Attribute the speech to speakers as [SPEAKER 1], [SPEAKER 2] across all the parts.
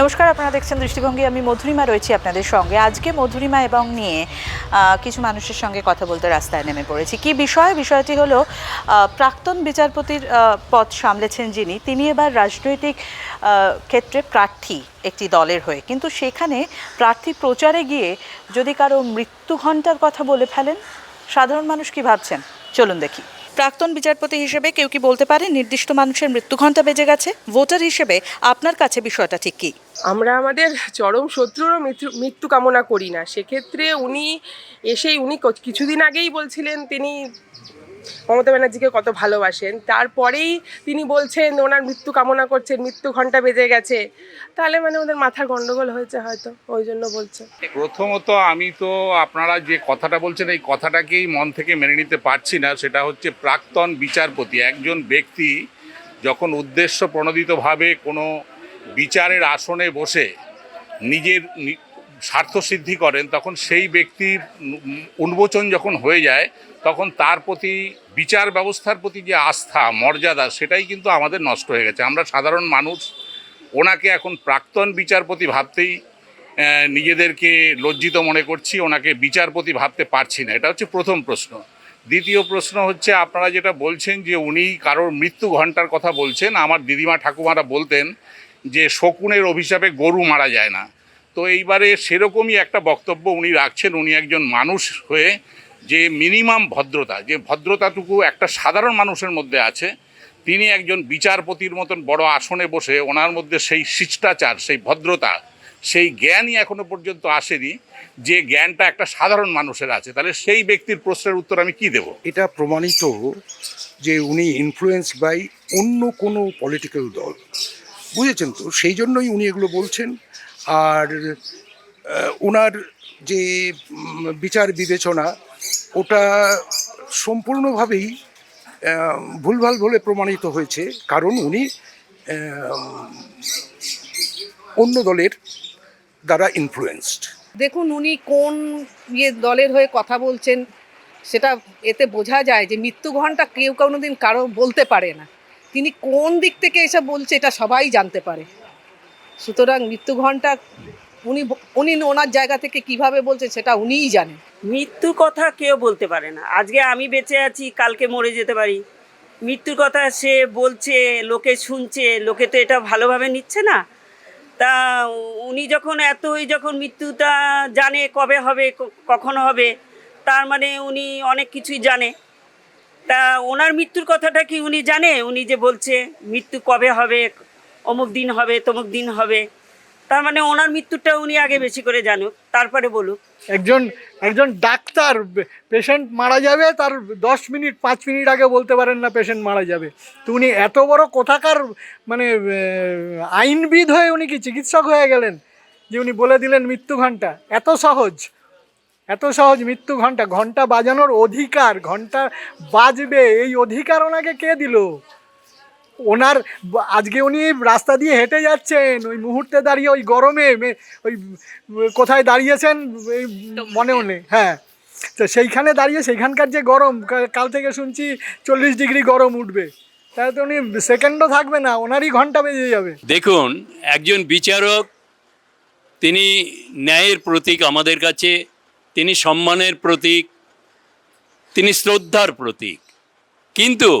[SPEAKER 1] নমস্কার, আপনারা দেখছেন দৃষ্টিভঙ্গি। আমি মধুরিমা রয়েছি আপনাদের সঙ্গে। আজকে মধুরিমা এবং নিয়ে কিছু মানুষের সঙ্গে কথা বলতে রাস্তায় নেমে পড়েছি। কি বিষয়? বিষয়টি হলো প্রাক্তন বিচারপতির পদ সামলেছেন যিনি। তিনি এবার রাজনৈতিক ক্ষেত্রে প্রার্থী একটি দলের হয়ে। কিন্তু সেখানে প্রার্থী প্রচারে গিয়ে যদি কারও মৃত্যু ঘণ্টার কথা বলে ফেলেন, সাধারণ মানুষ কি ভাবছেন? চলুন দেখি। প্রাক্তন বিচারপতি হিসেবে কেউ কি বলতে পারে নির্দিষ্ট মানুষের মৃত্যু ঘণ্টা বেজে গেছে? ভোটার হিসেবে আপনার কাছে বিষয়টা ঠিক কী?
[SPEAKER 2] আমরা আমাদের চরম শত্রুরও মৃত্যু কামনা করি না। সেক্ষেত্রে উনি এসেই উনি কিছুদিন আগেই বলছিলেন, তিনি মমতা ব্যানার্জিকে কত ভালোবাসেন। তারপরেই তিনি বলছেন, ওনার মৃত্যু কামনা করছেন, মৃত্যু ঘণ্টা বেজে গেছে। তাহলে মানে ওদের মাথার গন্ডগোল হয়েছে হয়তো, ওই জন্য বলছে।
[SPEAKER 3] প্রথমত আমি তো আপনারা যে কথাটা বলছেন, এই কথাটাকেই মন থেকে মেনে নিতে পারছি না। সেটা হচ্ছে প্রাক্তন বিচারপতি, একজন ব্যক্তি যখন উদ্দেশ্য প্রণোদিতভাবে কোনো বিচারের আসনে বসে নিজের নি- স্বার্থসিদ্ধি করেন, তখন সেই ব্যক্তির উন্মোচন যখন হয়ে যায় তখন তার প্রতি, বিচার ব্যবস্থার প্রতি যে আস্থা, মর্যাদা, সেটাই কিন্তু আমাদের নষ্ট হয়ে গেছে। আমরা সাধারণ মানুষ, ওনাকে এখন প্রাক্তন বিচারপতি ভাবতেই নিজেদেরকে লজ্জিত মনে করছি, ওনাকে বিচারপতি ভাবতে পারছি না। এটা হচ্ছে প্রথম প্রশ্ন। দ্বিতীয় প্রশ্ন হচ্ছে, আপনারা যেটা বলছেন যে উনি কারোর মৃত্যু ঘণ্টার কথা বলছেন, আমার দিদিমা ঠাকুমারা বলতেন যে শকুনের অভিশাপে গরু মারা যায় না। তো এইবারে সেরকমই একটা বক্তব্য উনি রাখছেন। উনি একজন মানুষ হয়ে যে মিনিমাম ভদ্রতা, যে ভদ্রতাটুকু একটা সাধারণ মানুষের মধ্যে আছে, তিনি একজন বিচারপতির মতন বড় আসনে বসে ওনার মধ্যে সেই শিষ্টাচার, সেই ভদ্রতা, সেই জ্ঞানই এখনও পর্যন্ত আসেনি যে জ্ঞানটা একটা সাধারণ মানুষের আছে। তাহলে সেই ব্যক্তির প্রশ্নের উত্তর আমি কি দেব?
[SPEAKER 4] এটা প্রমাণিত যে উনি ইনফ্লুয়েন্স বাই অন্য কোনো পলিটিক্যাল দল। বুঝেছেন তো? সেই জন্যই উনি এগুলো বলছেন। আর ওনার যে বিচার বিবেচনা ওটা সম্পূর্ণভাবেই ভুলভাল বলে প্রমাণিত হয়েছে। কারণ উনি অন্য দলের দ্বারা ইনফ্লুয়েন্সড
[SPEAKER 5] দেখুন, উনি কোন ইয়ে দলের হয়ে কথা বলছেন, সেটা এতে বোঝা যায় যে মৃত্যু ঘণ্টা কেউ কোনোদিন কারও বলতে পারে না। তিনি কোন দিক থেকে এসে বলছে, এটা সবাই জানতে পারে। সুতরাং মৃত্যু ঘণ্টা উনি উনি ওনার জায়গা থেকে কীভাবে বলছেন সেটা উনিই জানেন।
[SPEAKER 6] মৃত্যুর কথা কেউ বলতে পারে না। আজকে আমি বেঁচে আছি, কালকে মরে যেতে পারি। মৃত্যুর কথা সে বলছে, লোকে শুনছে, লোকে তো এটা ভালোভাবে নিচ্ছে না। তা উনি যখন এতই যখন মৃত্যুটা জানে কবে হবে কখন হবে, তার মানে উনি অনেক কিছুই জানে। তা ওনার মৃত্যুর কথাটা কি উনি জানে? উনি যে বলছে, মৃত্যু কবে হবে? অমুক দিন হবে, তমুক দিন হবে। তার মানে ওনার মৃত্যুটা উনি আগে বেশি করে জানুক, তারপরে বলুক।
[SPEAKER 7] একজন একজন ডাক্তার পেশেন্ট মারা যাবে, তার দশ মিনিট, পাঁচ মিনিট আগে বলতে পারেন না পেশেন্ট মারা যাবে। তো উনি এত বড় কোথাকার মানে আইনবিদ হয়ে উনি কি চিকিৎসক হয়ে গেলেন? যে উনি বলে দিলেন মৃত্যু ঘণ্টা এত সহজ এত সহজ মৃত্যু ঘণ্টা ঘণ্টা বাজানোর অধিকার ঘণ্টা বাজবে। এই অধিকার ওনাকে কে দিল? ওনার আজকে উনি রাস্তা দিয়ে হেঁটে যাচ্ছেন, ওই মুহূর্তে দাঁড়িয়ে, ওই গরমে ওই, কোথায় দাঁড়িয়েছেন, এই মনেও নেই হ্যাঁ। তো সেইখানে দাঁড়িয়ে, সেইখানকার যে গরম কাল থেকে শুনছি চল্লিশ ডিগ্রি গরম উঠবে। তাহলে তো উনি সেকেন্ডও থাকবে না, ওনারই ঘণ্টা বেজে যাবে।
[SPEAKER 8] দেখুন, একজন বিচারক, তিনি ন্যায়ের প্রতীক আমাদের কাছে, তিনি সম্মানের প্রতীক, তিনি শ্রদ্ধার প্রতীক। কিন্তু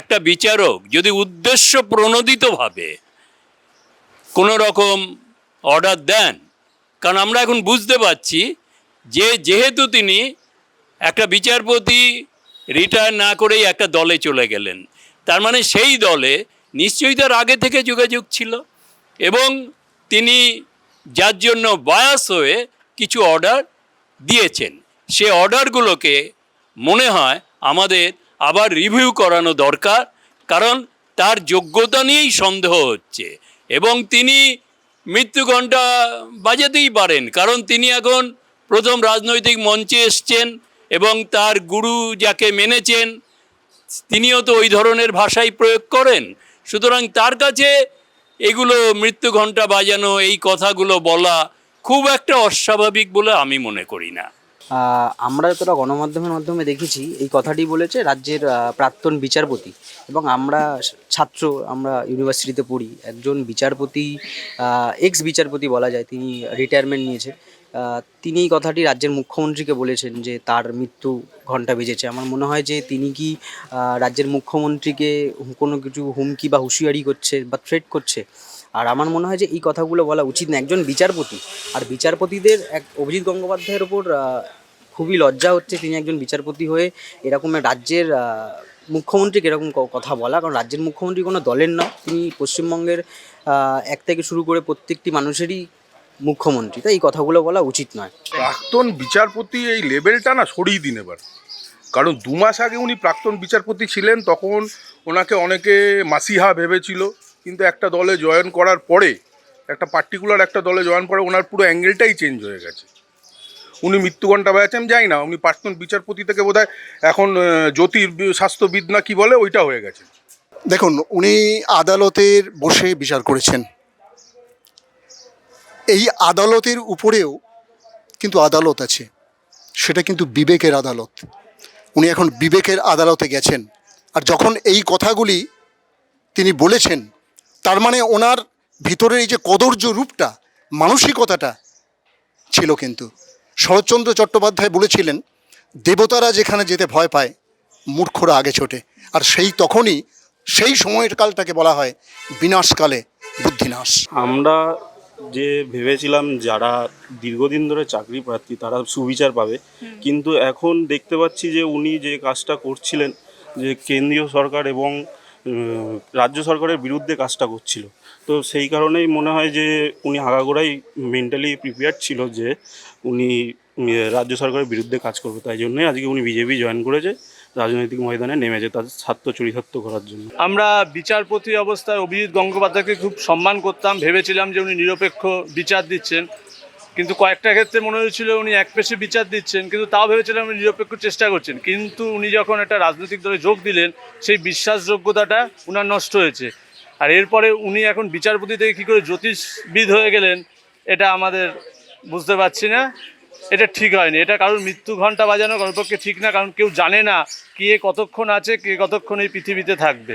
[SPEAKER 8] একটা বিচারক যদি উদ্দেশ্য প্রণোদিতভাবে কোনো রকম অর্ডার দেন, কারণ আমরা এখন বুঝতে পারছি যে যেহেতু তিনি একটা বিচারপতি রিটায়ার না করেই একটা দলে চলে গেলেন, তার মানে সেই দলে নিশ্চয়ই তার আগে থেকে যোগাযোগ ছিল এবং তিনি যার জন্য বায়াস হয়ে কিছু অর্ডার দিয়েছেন। সে অর্ডারগুলোকে মনে হয় আমাদের আবার রিভিউ করানো দরকার, কারণ তার যোগ্যতা নিয়েই সন্দেহ হচ্ছে। এবং তিনি মৃত্যু ঘণ্টা বাজাতেই পারেন, কারণ তিনি এখন প্রথম রাজনৈতিক মঞ্চে এসছেন এবং তার গুরু যাকে মেনেছেন, তিনিও তো ওই ধরনের ভাষাই প্রয়োগ করেন। সুতরাং তার কাছে এগুলো মৃত্যু ঘণ্টা বাজানো, এই কথাগুলো বলা খুব একটা অস্বাভাবিক বলে আমি মনে করি না।
[SPEAKER 9] আমরা যতটা গণমাধ্যমের মাধ্যমে দেখেছি, এই কথাটি বলেছে রাজ্যের প্রাক্তন বিচারপতি। এবং আমরা ছাত্র, আমরা ইউনিভার্সিটিতে পড়ি, একজন বিচারপতি এক্স বিচারপতি বলা যায়, তিনি রিটায়ারমেন্ট নিয়েছে। তিনি এই কথাটি রাজ্যের মুখ্যমন্ত্রীকে বলেছেন যে তার মৃত্যু ঘণ্টা বেজেছে। আমার মনে হয় যে তিনি কি রাজ্যের মুখ্যমন্ত্রীকে কোনো কিছু হুমকি বা হুঁশিয়ারি করছে বা থ্রেট করছে আর আমার মনে হয় যে এই কথাগুলো বলা উচিত না। একজন বিচারপতি, আর বিচারপতিদের এক অভিজিৎ গঙ্গোপাধ্যায়ের ওপর খুবই লজ্জা হচ্ছে তিনি একজন বিচারপতি হয়ে এরকম রাজ্যের মুখ্যমন্ত্রীকে এরকম কথা বলা। কারণ রাজ্যের মুখ্যমন্ত্রী কোনো দলের নয়, তিনি পশ্চিমবঙ্গের এক থেকে শুরু করে প্রত্যেকটি মানুষেরই মুখ্যমন্ত্রী। তাই এই কথাগুলো বলা উচিত নয়।
[SPEAKER 10] প্রাক্তন বিচারপতি এই লেভেলটা না সরিয়ে দিন এবার। কারণ দু মাস আগে উনি প্রাক্তন বিচারপতি ছিলেন, তখন ওনাকে অনেকে মাসিহা ভেবেছিল কিন্তু একটা দলে জয়েন করার পরে, একটা পার্টিকুলার একটা দলে জয়েন করে, ওনার পুরো অ্যাঙ্গেলটাই চেঞ্জ হয়ে গেছে। উনি মৃত্যুঘণ্টা বেড়াচ্ছেন আমি যাই না, উনি প্রাক্তন বিচারপতি থেকে বোধহয় এখন জ্যোতির স্বাস্থ্যবিদ না কি বলে, ওইটা হয়ে গেছে।
[SPEAKER 11] দেখুন, উনি আদালতের বসে বিচার করেছেন। এই আদালতের উপরেও কিন্তু আদালত আছে। সেটা কিন্তু বিবেকের আদালত। উনি এখন বিবেকের আদালতে গেছেন। আর যখন এই কথাগুলি তিনি বলেছেন তার মানে ওনার ভিতরের এই যে কদর্য রূপটা মানসিকতাটা ছিল কিন্তু। শরৎচন্দ্র চট্টোপাধ্যায় বলেছিলেন দেবতারা যেখানে যেতে ভয় পায় মূর্খরা আগে ছোটে। আর সেই তখনই সেই সময়ের কালটাকে বলা হয় বিনাশকালে বুদ্ধিনাশ।
[SPEAKER 12] আমরা যে ভেবেছিলাম যারা দীর্ঘদিন ধরে চাকরি প্রার্থী তারা সুবিচার পাবে। কিন্তু এখন দেখতে পাচ্ছি যে উনি যে কাজটা করছিলেন যে কেন্দ্রীয় সরকার এবং রাজ্য সরকারের বিরুদ্ধে কাজটা করছিল। তো সেই কারণেই মনে হয় যে উনি আগাগোড়াই মেন্টালি প্রিপেয়ার ছিল যে উনি রাজ্য সরকারের বিরুদ্ধে কাজ করবে। তাই জন্যই আজকে উনি বিজেপি জয়েন করেছে, রাজনৈতিক ময়দানে নেমেছে তার স্বার্থ চরিতার্থ করার জন্য।
[SPEAKER 13] আমরা বিচারপতি অবস্থায় অভিজিৎ গঙ্গোপাধ্যায়কে খুব সম্মান করতাম, ভেবেছিলাম যে উনি নিরপেক্ষ বিচার দিচ্ছেন। কিন্তু কয়েকটা ক্ষেত্রে মনে হয়েছিল উনি এক পেশে বিচার দিচ্ছেন, কিন্তু তাও ভেবেছিলাম উনি নিরপেক্ষ চেষ্টা করছেন। কিন্তু উনি যখন একটা রাজনৈতিক দলে যোগ দিলেন, সেই বিশ্বাসযোগ্যতাটা উনার নষ্ট হয়েছে। আর এরপরে উনি এখন বিচারপতি থেকে কী করে জ্যোতিষবিদ হয়ে গেলেন, এটা আমাদের বুঝতে পারছি না। এটা ঠিক হয়নি। এটা কারোর মৃত্যু ঘণ্টা বাজানো কারোর পক্ষে ঠিক না, কারণ কেউ জানে না কে কতক্ষণ আছে, কে কতক্ষণ এই পৃথিবীতে থাকবে।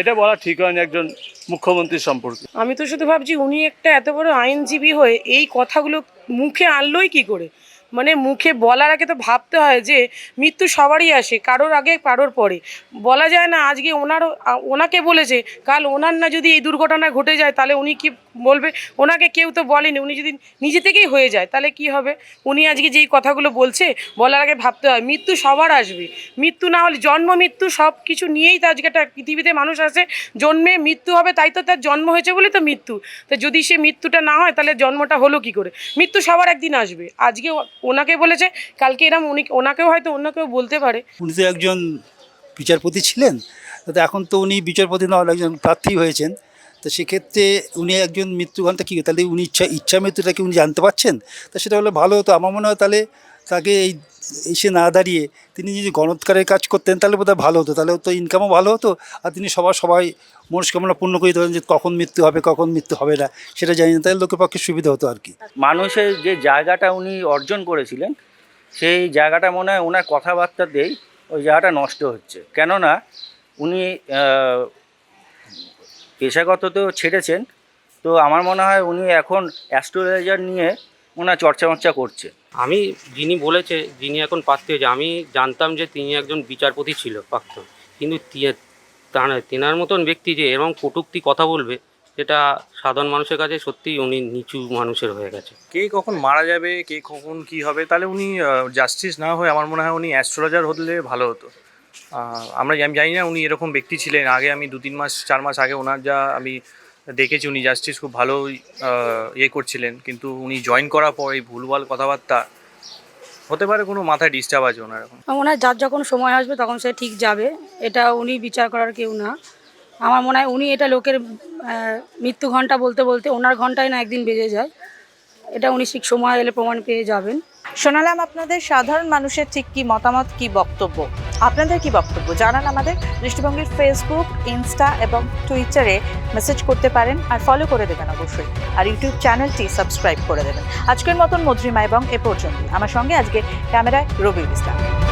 [SPEAKER 13] এটা বলা ঠিক হয়নি একজন মুখ্যমন্ত্রী সম্পর্কে।
[SPEAKER 14] আমি তো শুধু ভাবছি উনি একটা এত বড় আইনজীবী হয়ে এই কথাগুলো মুখে আনলোই কি করে? মানে মুখে বলার আগে তো ভাবতে হয় যে মৃত্যু সবারই আসে, কারোর আগে, কারোর পরে। বলা যায় না আজকে ওনার, ওনাকে বলেছে, কাল ওনার না যদি এই দুর্ঘটনা ঘটে যায়, তাহলে উনি কি বলবে? ওনাকে কেউ তো বলেনি, উনি যদি নিজে থেকেই হয়ে যায়, তাহলে কি হবে? উনি আজকে যেই কথাগুলো বলছে, বলার আগে ভাবতে হয়, মৃত্যু সবার আসবে। মৃত্যু না হলে, জন্ম, মৃত্যু সব কিছু নিয়েই তো আজকে একটা পৃথিবীতে মানুষ আছে। জন্মে মৃত্যু হবে, তাই তো তার জন্ম হয়েছে বলে তো মৃত্যু। তো যদি সে মৃত্যুটা না হয়, তাহলে জন্মটা হলো কি করে? মৃত্যু সবার একদিন আসবে। আজকে ওনাকে বলেছে, কালকে এরম উনি, ওনাকেও হয়তো অন্য কেউ বলতে পারে।
[SPEAKER 15] উনি তো একজন বিচারপতি ছিলেন, তো এখন তো উনি বিচারপতি না হলে একজন প্রার্থী হয়েছেন, তো সেক্ষেত্রে উনি একজন মৃত্যুঘণ্টা কী, তাহলে উনি ইচ্ছা ইচ্ছা মৃত্যুটা কি উনি জানতে পারছেন? তা সেটা হলে ভালো হতো। আমার মনে হয় তাহলে তাকে এই এসে না দাঁড়িয়ে তিনি যদি গণৎকারের কাজ করতেন, তাহলে বোধহয় ভালো হতো। তাহলে তো ইনকামও ভালো হতো আর তিনি সবার, সবাই মনস্কামনা পূর্ণ করে দিতেন যে কখন মৃত্যু হবে, কখন মৃত্যু হবে না, সেটা জানি না। তাহলে লোকের পক্ষে সুবিধা হতো আর কি।
[SPEAKER 9] মানুষের যে জায়গাটা উনি অর্জন করেছিলেন, সেই জায়গাটা মনে হয় ওনার কথাবার্তা কথাবার্তাতেই ওই জায়গাটা নষ্ট হচ্ছে। কেননা উনি পেশাগত তো ছেড়েছেন। তো আমার মনে হয় উনি এখন অ্যাস্ট্রোলজার নিয়ে ওনার চর্চা মর্চা করছে।
[SPEAKER 13] আমি যিনি বলেছে যিনি এখন প্রার্থী হয়েছে আমি জানতাম যে তিনি একজন বিচারপতি ছিল প্রাক্তন কিন্তু তার তেনার মতন ব্যক্তি যে এরকম কটূক্তি কথা বলবে সেটা সাধারণ মানুষের কাছে সত্যিই উনি নিচু মানুষের হয়ে গেছে।
[SPEAKER 15] কে কখন মারা যাবে কে কখন কি হবে তাহলে উনি জাস্টিস না হয়ে আমার মনে হয় উনি অ্যাস্ট্রোলজার হলে ভালো হতো। আমরা আমি জানি না উনি এরকম ব্যক্তি ছিলেন। আগে আমি দু তিন মাস চার মাস আগে ওনার যা আমি দেখেছি উনি জাস্টিস খুব ভালো ইয়ে করছিলেন কিন্তু উনি জয়েন করার পর এই ভুলভাল কথাবার্তা হতে পারে কোনো মাথায় ডিস্টার্ব আছে ওনার এখন।
[SPEAKER 14] মনে হয় যার যখন সময় আসবে তখন সে ঠিক যাবে এটা উনি বিচার করার কেউ না। আমার মনে হয় উনি এটা লোকের মৃত্যু ঘণ্টা বলতে বলতে ওনার ঘন্টায় না একদিন বেজে যায়। এটা উনি ঠিক সময় এলে প্রমাণ পেয়ে যাবেন।
[SPEAKER 1] শোনালাম আপনাদের সাধারণ মানুষের ঠিক কি মতামত কি বক্তব্য? আপনাদের কি বক্তব্য? জানান আমাদের দৃষ্টিভঙ্গির ফেসবুক ইনস্টা এবং টুইটারে মেসেজ করতে পারেন আর ফলো করে দেবেন অবশ্যই। আর ইউটিউব চ্যানেলটি সাবস্ক্রাইব করে দেবেন। আজকের মতন মধুরিমা এবং এ পর্যন্ত আমার সঙ্গে আজকে ক্যামেরায় রবি ইসলাম।